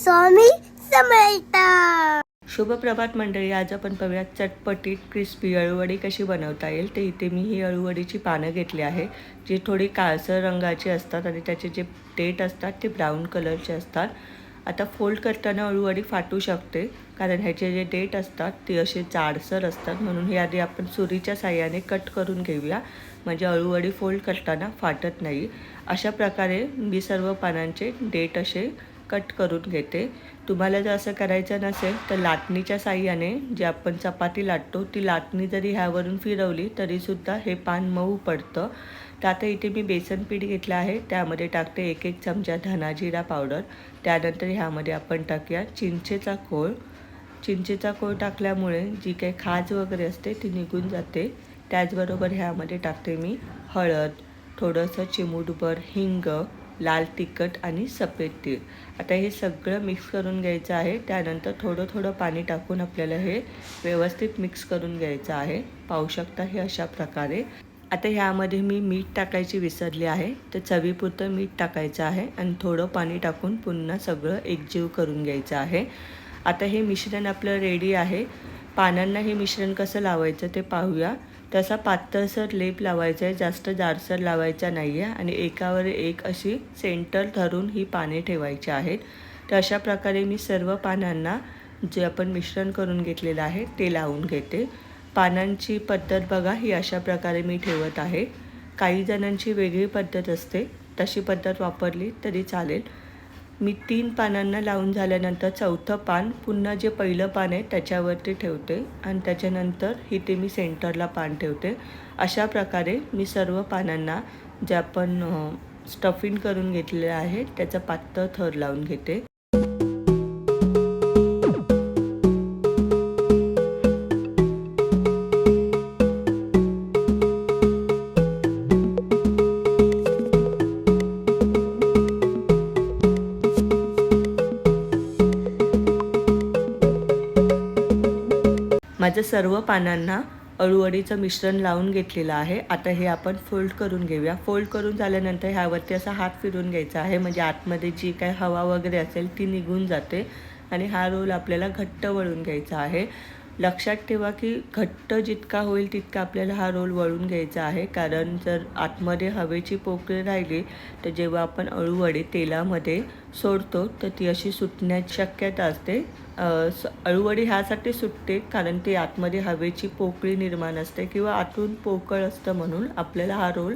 स्वामी समर्थ. शुभ प्रभात मंडळी आज आपण पाहूया चटपटीत क्रिस्पी अळूवडी कशी बनवता येईल. ते इथे मी ही अळूवडीची पानं घेतली आहे जी थोडी काळसर रंगाची असतात आणि त्याचे जे डेट असतात ते ब्राऊन कलरचे असतात. आता फोल्ड करताना अळूवडी फाटू शकते कारण ह्याचे जे डेट असतात ते असे जाडसर असतात. म्हणून हे आधी आपण सुरीच्या साह्याने कट करून घेऊया. म्हणजे अळूवडी फोल्ड करताना फाटत नाही. अशा प्रकारे मी सर्व पानांचे डेट असे कट करून घेते. तुम्हाला जर असं करायचं नसेल तर लाटणीच्या साह्याने जे आपण चपाती लाटतो ती लाटणी जरी ह्यावरून फिरवली तरीसुद्धा हे पान मऊ पडतं. तर आता इथे मी बेसन पीठ घेतलं आहे त्यामध्ये टाकते एक एक चमचा धनाजिरा पावडर. त्यानंतर ह्यामध्ये आपण टाकूया चिंचेचा कोळ. चिंचेचा कोळ टाकल्यामुळे जी काही खाज वगैरे असते ती निघून जाते. त्याचबरोबर ह्यामध्ये टाकते मी हळद थोडंसं चिमूटभर हिंग लाल तिखट आणि सफेद तीळ. आता हे सगळं मिक्स करून घ्यायचं आहे. त्यानंतर थोडं थोडं पाणी टाकून आपल्याला हे व्यवस्थित मिक्स करून घ्यायचं आहे. पाहू शकता हे अशा प्रकारे. आता ह्यामध्ये मी मीठ टाकायची विसरली आहे. तर चवीपुरतं मीठ टाकायचं आहे आणि थोडं पाणी टाकून पुन्हा सगळं एकजीव करून घ्यायचं आहे. आता हे मिश्रण आपलं रेडी आहे. पानांना हे मिश्रण कसं लावायचं ते पाहूया. तसा पातळसर लेप लावायचा आहे जास्त जाडसर लावायचा नाही आहे आणि एकावर एक अशी सेंटर धरून ही पाने ठेवायची आहेत. तर अशा प्रकारे मी सर्व पानांना जे आपण मिश्रण करून घेतलेलं आहे ते लावून घेते. पानांची पद्धत बघा ही अशा प्रकारे मी ठेवत आहे. काही जणांची वेगळी पद्धत असते. तशी पद्धत वापरली तरी चालेल. मी तीन पानांना लावून झाल्यानंतर चौथं पान पुन्हा जे पहिलं पान आहे त्याच्यावरती ठेवते आणि त्याच्यानंतर इथे मी सेंटरला पान ठेवते. अशा प्रकारे मी सर्व पानांना जे आपण स्टफिंग करून घेतलेलं आहे त्याचं पातळ थर लावून घेते. माझं सर्व पानांना अळूवडीचं मिश्रण लावून घेतलेलं आहे. आता हे आपण फोल्ड करून घेऊया. फोल्ड करून झाल्यानंतर ह्यावरती असा हात फिरून घ्यायचा आहे. म्हणजे आतमध्ये जी काय हवा वगैरे असेल ती निघून जाते आणि हा रोल आपल्याला घट्ट वळून घ्यायचा आहे. लक्षात ठेवा की घट्ट जितका होईल तितका आपल्याला हा रोल वळून घ्यायचा आहे. कारण जर आतमध्ये हवेची पोकळी राहिली तर जेव्हा आपण अळूवडे तेलामध्ये सोडतो तर ती अशी सुटण्याची शक्यता असते. स अळूवडी ह्यासाठी सुटते कारण ती आतमध्ये हवेची पोकळी निर्माण असते किंवा आतून पोकळ असतं म्हणून आपल्याला हा रोल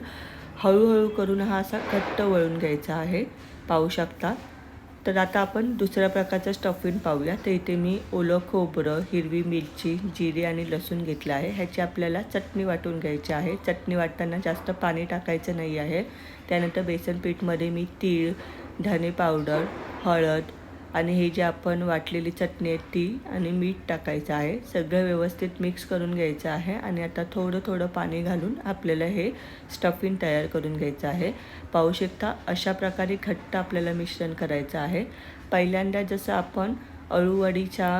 हळूहळू करून हा असा घट्ट वळून घ्यायचा आहे. पाहू शकता. तर आता आपण दुसऱ्या प्रकारचं स्टफिंग पाहूया. तर इथे मी ओलं खोबरं हिरवी मिरची जिरे आणि लसूण घेतलं आहे. ह्याची आपल्याला चटणी वाटून घ्यायची आहे. चटणी वाटताना जास्त पाणी टाकायचं नाही आहे. त्यानंतर बेसन पीठमध्ये मी तीळ धने पावडर हळद आणि हे जे आपण वाटलेली चटणी आहे ती आणि मीठ टाकायचं आहे सगळं व्यवस्थित मिक्स करून घ्यायचं आहे आणि आता थोडं थोडं पाणी घालून आपल्याला हे स्टफिंग तयार करून घ्यायचं आहे. पाहू शकता अशा प्रकारे घट्ट आपल्याला मिश्रण करायचं आहे. पहिल्यांदा जसं आपण अळूवडीच्या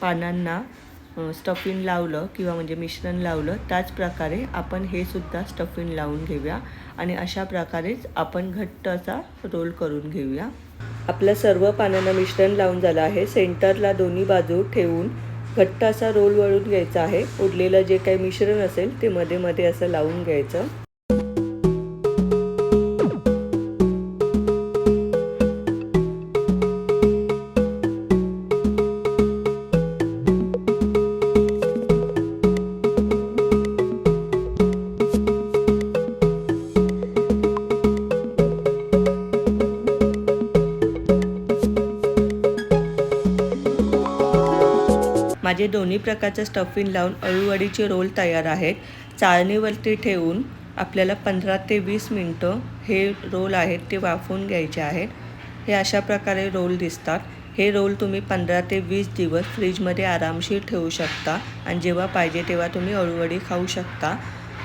पानांना स्टफिंग लावलं किंवा म्हणजे मिश्रण लावलं त्याचप्रकारे आपण हे सुद्धा स्टफिंग लावून घेऊया. आणि अशा प्रकारेच आपण घट्ट असा रोल करून घेऊया. आपलं सर्व पानांना मिश्रण लावून झालं आहे. सेंटरला दोन्ही बाजू ठेवून घट्ट असा रोल वळून घ्यायचा आहे. उरलेलं जे काही मिश्रण असेल ते मध्ये मध्ये असं लावून घ्यायचं. माझे दोन्ही प्रकारचं स्टफिंग लावून अळूवडीचे रोल तयार आहेत. चाळणीवरती ठेवून आपल्याला पंधरा ते वीस मिनटं हे रोल आहेत ते वाफवून घ्यायचे आहेत. हे अशा प्रकारे रोल दिसतात. हे रोल तुम्ही पंधरा ते वीस दिवस फ्रीजमध्ये आरामशीर ठेवू शकता आणि जेव्हा पाहिजे तेव्हा तुम्ही अळूवडी खाऊ शकता.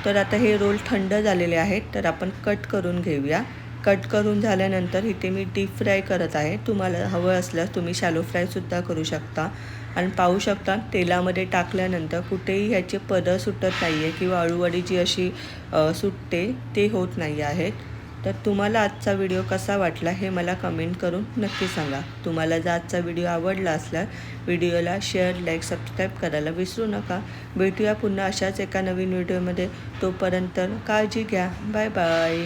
तर आता हे रोल थंड झालेले आहेत तर आपण कट करून घेऊया. कट करून झाल्यानंतर इथे मी डीप फ्राय करत आहे. तुम्हाला हवं असल्यास तुम्ही शॅलो फ्रायसुद्धा करू शकता. आणि पाहू शकता तेलामध्ये टाकल्यानंतर कुठेही ह्याचे पदं सुटत नाही आहे किंवा अळूवडी जी अशी सुटते ते होत नाही आहेत. तर तुम्हाला आजचा व्हिडिओ कसा वाटला हे मला कमेंट करून नक्की सांगा. तुम्हाला जर आजचा व्हिडिओ आवडला असल्यास व्हिडिओला शेअर लाईक सबस्क्राईब करायला विसरू नका. भेटूया पुन्हा अशाच एका नवीन व्हिडिओमध्ये. तोपर्यंत काळजी घ्या. Bye bye